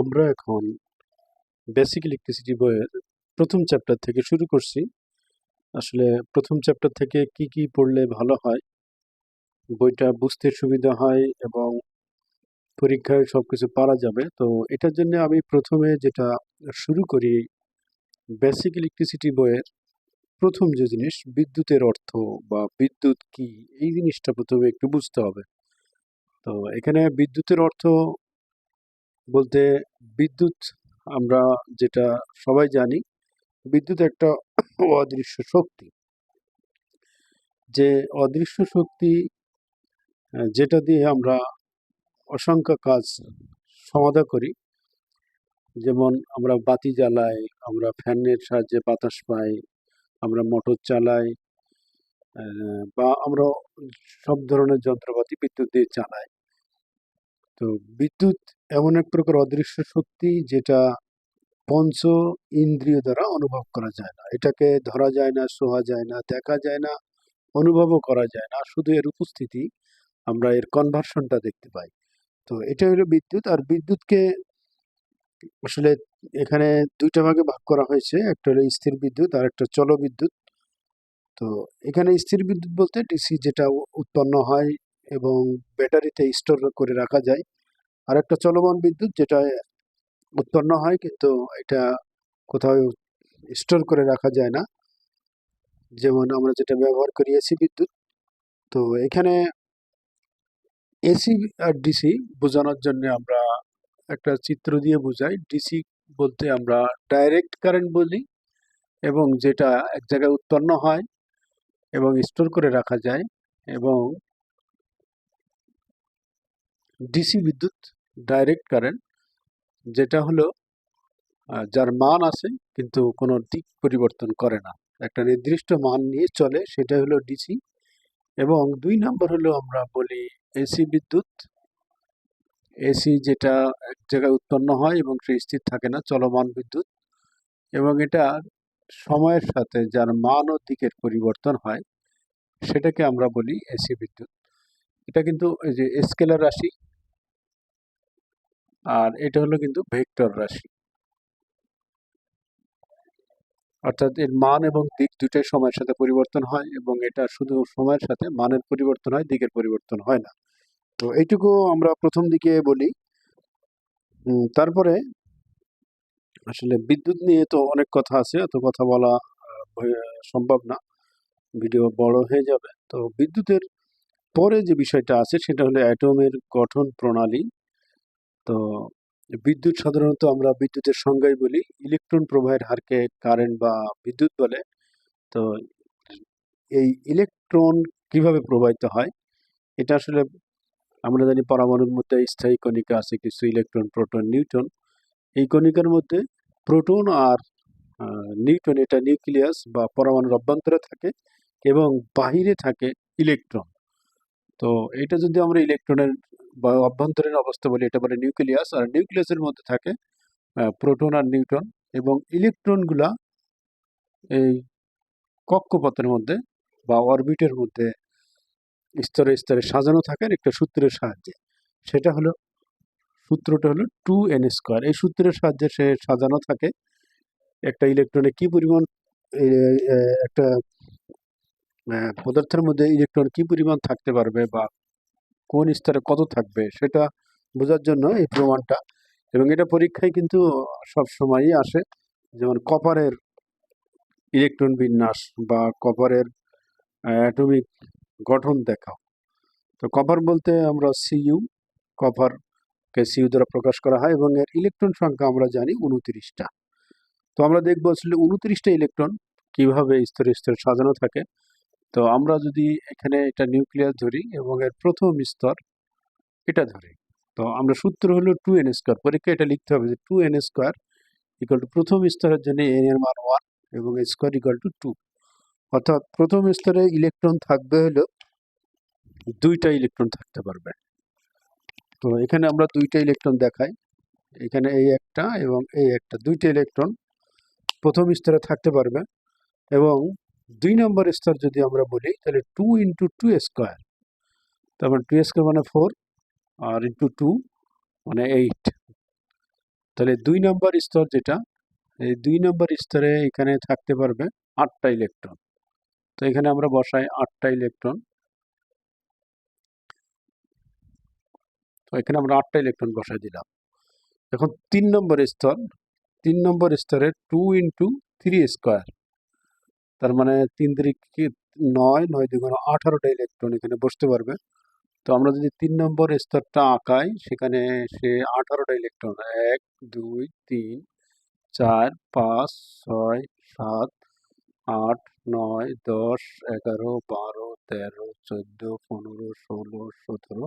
আমরা এখন basic electricity বইয়ের প্রথম চ্যাপ্টার থেকে শুরু করছি। আসলে প্রথম চ্যাপ্টার থেকে কি কি পড়লে ভালো হয়, বইটা বুঝতে সুবিধা হয় এবং পরীক্ষায় সব কিছু পারা যাবে। তো এটার জন্য আমি প্রথমে যেটা শুরু করি বেসিক ইলেকট্রিসিটি বইয়ের প্রথম যে জিনিস, বিদ্যুতের অর্থ বা বিদ্যুৎ কি, এই জিনিসটা প্রথমে একটু বুঝতে হবে। তো এখানে বিদ্যুতের অর্থ বলতে বিদ্যুৎ আমরা যেটা সবাই জানি, বিদ্যুৎ একটা অদৃশ্য শক্তি। যে অদৃশ্য শক্তি যেটা দিয়ে আমরা অসংখ্য কাজ সমাধা করি। যেমন আমরা বাতি জ্বালাই, আমরা ফ্যানের সাহায্যে বাতাস পাই, আমরা মোটর চালাই বা আমরা সব ধরনের যন্ত্রপাতি বিদ্যুৎ দিয়ে চালাই। তো বিদ্যুৎ এমন এক প্রকার অদৃশ্য শক্তি যেটা পঞ্চ ইন্দ্রিয় দ্বারা অনুভব করা যায় না। এটাকে ধরা যায় না, শোয়া যায় না, দেখা যায় না, অনুভবও করা যায় না। শুধু এর উপস্থিতি আমরা এর কনভার্সনটা দেখতে পাই। তো এটা হলো বিদ্যুৎ। আর বিদ্যুৎকে আসলে এখানে দুইটা ভাগে ভাগ করা হয়েছে। একটা হলো স্থির বিদ্যুৎ, আর একটা চল বিদ্যুৎ। তো এখানে স্থির বিদ্যুৎ বলতে ডিসি যেটা উৎপন্ন হয় এবং ব্যাটারিতে স্টোর করে রাখা যায়। আর একটা চলমান বিদ্যুৎ যেটা উৎপন্ন হয়, কিন্তু এটা কোথাও স্টোর করে রাখা যায় না। যেমন আমরা যেটা ব্যবহার করি এসি বিদ্যুৎ। তো এখানে এসি আর ডিসি বোঝানোর জন্য আমরা একটা চিত্র দিয়ে বোঝাই। ডিসি বলতে আমরা ডাইরেক্ট কারেন্ট বলি এবং যেটা এক জায়গায় উৎপন্ন হয় এবং স্টোর করে রাখা যায় এবং ডিসি বিদ্যুৎ ডাইরেক্ট কারেন্ট যেটা হলো যার মান আছে কিন্তু কোনো দিক পরিবর্তন করে না। একটা নির্দিষ্ট মান নিয়ে চলে, সেটা হলো ডিসি এবং দুই নম্বর হলো আমরা বলি এসি বিদ্যুৎ। এসি যেটা এক জায়গায় উৎপন্ন হয় এবং সে স্থির থাকে না, চলমান বিদ্যুৎ এবং এটা সময়ের সাথে যার মান ও দিকের পরিবর্তন হয়, সেটাকে আমরা বলি এসি বিদ্যুৎ। এটা কিন্তু এই যে স্কেলার রাশি আর এটা হলো কিন্তু ভেক্টর রাশি। অর্থাৎ এর মান এবং দিক দুটাই সময়ের সাথে পরিবর্তন হয় এবং এটা শুধু সময়ের সাথে, মানের পরিবর্তন হয়, দিকের পরিবর্তন হয় না। তো এইটুকু আমরা প্রথম দিকে বলি। তারপরে আসলে বিদ্যুৎ নিয়ে তো অনেক কথা আছে, এত কথা বলা সম্ভব না। ভিডিও বড় হয়ে যাবে। তো বিদ্যুতের পরে যে বিষয়টা আছে, সেটা হলো অ্যাটমের গঠন প্রণালী। তো বিদ্যুৎ সাধারণত আমরা বিদ্যুতের সংজ্ঞায় বলি। ইলেকট্রন প্রবাহের হারকে কারেন্ট বা বিদ্যুৎ বলে। তো এই ইলেকট্রন কীভাবে প্রবাহিত হয়? এটা আসলে আমরা জানি পরমাণুর মধ্যে স্থায়ী কণিকা আছে কিছু ইলেকট্রন প্রোটন নিউট্রন। এই কণিকার মধ্যে প্রোটন আর আহ, নিউট্রন এটা নিউক্লিয়াস বা পরমাণুর অভ্যন্তরে থাকে এবং বাহিরে থাকে ইলেকট্রন। তো এটা যদি আমরা ইলেকট্রনের বা অভ্যন্তরীণ অবস্থা বলি, এটা বলে নিউক্লিয়াস। আর নিউক্লিয়াসের মধ্যে থাকে প্রোটন আর নিউট্রন এবং ইলেকট্রনগুলা এই কক্ষপথের মধ্যে বা অরবিটের মধ্যে স্তরে স্তরে সাজানো থাকেন একটা সূত্রের সাহায্যে। সেটা হলো, সূত্রটা হলো টু এন স্কোয়ার। এই সূত্রের সাহায্যে সে সাজানো থাকে একটা ইলেকট্রনে কি পরিমাণ একটা পদার্থের মধ্যে ইলেকট্রন কি পরিমাণ থাকতে পারবে বা কোন স্তরে কত থাকবে, সেটা বোঝার জন্য এই প্রমাণটা। এবং এটা পরীক্ষায় কিন্তু সব সময়ই আসে, যেমন কপারের ইলেকট্রন বিন্যাস বা কপারের অ্যাটমিক গঠন দেখাও। তো কপার বলতে আমরা সিইউ কপারকে সিইউ দ্বারা প্রকাশ করা হয় এবং এর ইলেকট্রন সংখ্যা আমরা জানি উনত্রিশটা। তো আমরা দেখব আসলে উনত্রিশটা ইলেকট্রন কীভাবে স্তরে স্তরে সাজানো থাকে। তো আমরা যদি এখানে এটা নিউক্লিয়াস ধরি এবং এর প্রথম স্তর এটা ধরি। তো আমরা সূত্র হলো টু এন স্কোয়ার। পরীক্ষা এটা লিখতে হবে যে two n square equal to প্রথম স্তরের জন্য এন এর মান ওয়ান এবং স্কোয়ার ইকুয়াল টু টু। অর্থাৎ প্রথম স্তরে ইলেকট্রন থাকবে হলো দুইটা ইলেকট্রন থাকতে পারবে। তো এখানে আমরা দুইটা ইলেকট্রন দেখাই। এখানে এই একটা এবং এই একটা। দুইটা ইলেকট্রন প্রথম স্তরে থাকতে পারবে এবং দুই নম্বর স্তর যদি আমরা বলি, তাহলে টু ইন্টু টু স্কোয়ার তারপর টু স্কোয়ার মানে ফোর আর ইন্টু টু মানে এইট তাহলে দুই নম্বর স্তর যেটা, এই দুই নম্বর স্তরে এখানে থাকতে পারবে আটটা ইলেকট্রন তো এখানে আমরা বসাই আটটা ইলেকট্রন তো এখানে আমরা আটটা ইলেকট্রন বসাই দিলাম। এখন তিন নম্বর স্তর তিন নম্বর স্তরে টু ইন্টু থ্রি স্কোয়ার তার মানে তিন তিরিকে নয় নয় দুগুণ আঠারোটা ইলেকট্রন এখানে বসতে পারবে। তো আমরা যদি তিন নম্বর স্তরটা আঁকাই, সেখানে সে আঠারোটা ইলেকট্রন এক, দুই, তিন, চার, পাঁচ, ছয়, সাত, আট, নয়, দশ, এগারো, বারো, তেরো, চোদ্দ, পনেরো, ষোলো, সতেরো,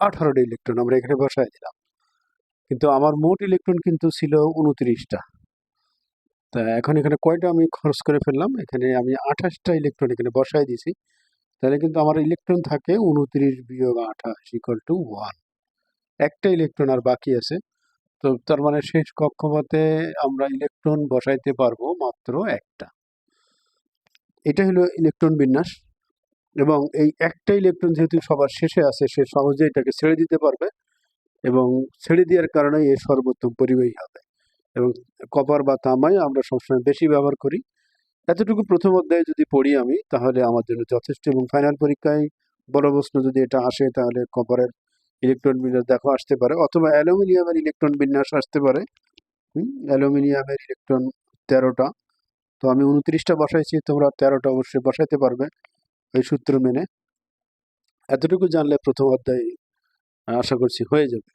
আঠারোটা ইলেকট্রন আমরা এখানে বসাই দিলাম। কিন্তু আমার মোট ইলেকট্রন কিন্তু ছিল উনত্রিশটা। তা এখন এখানে কয়টা আমি খরচ করে ফেললাম? এখানে আমি আঠাশটা ইলেকট্রন এখানে বসাই দিয়েছি তাহলে কিন্তু আমার ইলেকট্রন থাকে উনত্রিশ বিয়োগ আঠাশ ইকুয়াল টু ওয়ান একটা ইলেকট্রন আর বাকি আছে। তো তার মানে শেষ কক্ষপথে আমরা ইলেকট্রন বসাইতে পারব মাত্র একটা। এটা হলো ইলেকট্রন বিন্যাস। এবং এই একটা ইলেকট্রন যেহেতু সবার শেষে আছে, সে সহজে এটাকে ছেড়ে দিতে পারবে। এবং ছেড়ে দেওয়ার কারণে এর সর্বোত্তম পরিবাহী হবে। এবং কপার বা তামাই আমরা সবসময় বেশি ব্যবহার করি। এতটুকু প্রথম অধ্যায়ে যদি পড়ি আমি, তাহলে আমার জন্য যথেষ্ট এবং ফাইনাল পরীক্ষায় বড় প্রশ্ন যদি এটা আসে, তাহলে কপারের ইলেকট্রন বিন্যাস দেখো আসতে পারে, অথবা অ্যালুমিনিয়ামের ইলেকট্রন বিন্যাস আসতে পারে। অ্যালুমিনিয়ামের ইলেকট্রন তেরোটা। তো আমি উনত্রিশটা বসাইছি, তোমরা তেরোটা অবশ্যই বসাইতে পারবে ওই সূত্র মেনে। এতটুকু জানলে প্রথম অধ্যায় আশা করছি হয়ে যাবে।